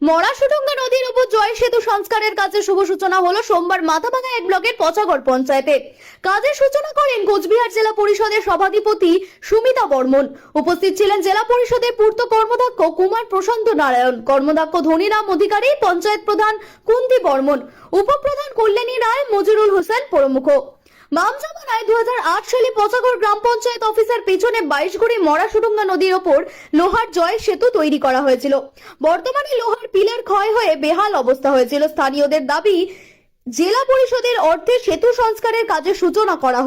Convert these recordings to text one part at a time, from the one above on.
মরাশুডুঙ্গা নদীর উপর জয় সেতু সংস্কারের কাজে শুভ সূচনা হলো সোমবার মাথাভাঙা এক ব্লকের পচাগড় পঞ্চায়েতে। কাজের সূচনা করেন কোচবিহার জেলা পরিষদের সভাধিপতি সুমিতা বর্মন। উপস্থিত ছিলেন জেলা পরিষদের পূর্ত কর্মদক্ষ কুমার প্রশান্ত নারায়ণ কর্মদক্ষ ধনীরাম অধিকারী পঞ্চায়েত প্রধান কুন্তি বর্মন, উপপ্রধান কল্যাণী রায়, মজিরুল হোসেন প্রমুখ। বাম জামানায় দু সালে পচাগড় গ্রাম পঞ্চায়েত অফিসের পেছনে বাইশগুড়ি নদীর ওপর লোহার জয় সেতু তৈরি করা হয়েছিল। বর্তমানে লোহার ক্ষয় হয়ে বেহাল অবস্থা হয়েছিল। স্থানীয়দের দাবি, জেলা পরিষদের অর্থে সেতু সংস্কারের সূচনা করা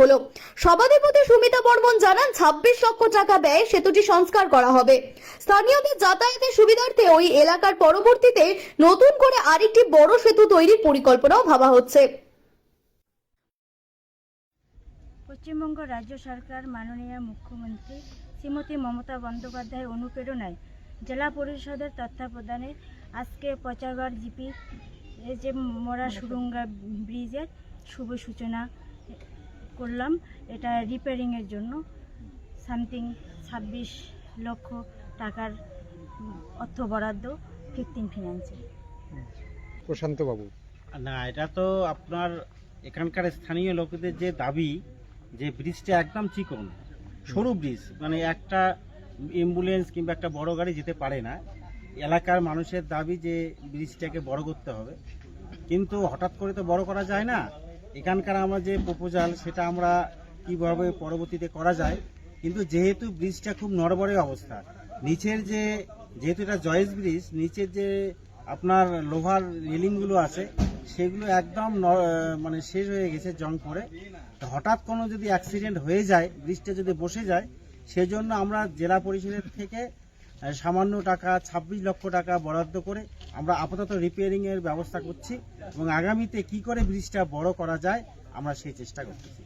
সভাধিপতি সুমিতা বর্মন জানান, ছাব্বিশ লক্ষ টাকা ব্যয়ে সেতুটি সংস্কার করা হবে। স্থানীয়দের যাতায়াতের সুবিধার্থে ওই এলাকার পরবর্তীতে নতুন করে আরেকটি বড় সেতু তৈরির পরিকল্পনাও ভাবা হচ্ছে। পশ্চিমবঙ্গ রাজ্য সরকার মাননীয় মুখ্যমন্ত্রী শ্রীমতী মমতা বন্দ্যোপাধ্যায়ের অনুপ্রেরণায় জেলা পরিষদের তত্ত্বাবধানে আজকে পচাগড় জিপি এই যে মোরা সুরঙ্গা ব্রিজের শুভ সূচনা করলাম। এটা রিপেয়ারিংয়ের জন্য সামথিং ছাব্বিশ লক্ষ টাকার অর্থ বরাদ্দ ফিফটিন ফিনান্সে প্রশান্ত বাবু। না এটা তো আপনার এখানকার স্থানীয় লোকেদের যে দাবি যে ব্রিজটা একদম চিকন, সরু ব্রিজ মানে একটা অ্যাম্বুলেন্স কিংবা একটা বড় গাড়ি যেতে পারে না, এলাকার মানুষের দাবি যে ব্রিজটাকে বড় করতে হবে। কিন্তু হঠাৎ করে তো বড় করা যায় না। এখানকার আমরা যে প্রপোজাল সেটা আমরা কীভাবে পরবর্তীতে করা যায়? কিন্তু যেহেতু ব্রিজটা খুব নড়বড়ে অবস্থা, নিচের যে, যেহেতু এটা জয়েস ব্রিজ নিচের যে আপনার লোহার রেলিংগুলো আছে সেগুলো একদম মানে শেষ হয়ে গেছে জং করে। হঠাৎ কোনো যদি অ্যাক্সিডেন্ট হয়ে যায়, ব্রিজটা যদি বসে যায়, সেজন্য আমরা জেলা পরিষদের থেকে সামান্য টাকা, ছাব্বিশ লক্ষ টাকা বরাদ্দ করে আমরা আপাতত রিপেয়ারিংয়ের ব্যবস্থা করছি এবং আগামীতে কি করে ব্রিজটা বড় করা যায়, আমরা সেই চেষ্টা করতেছি।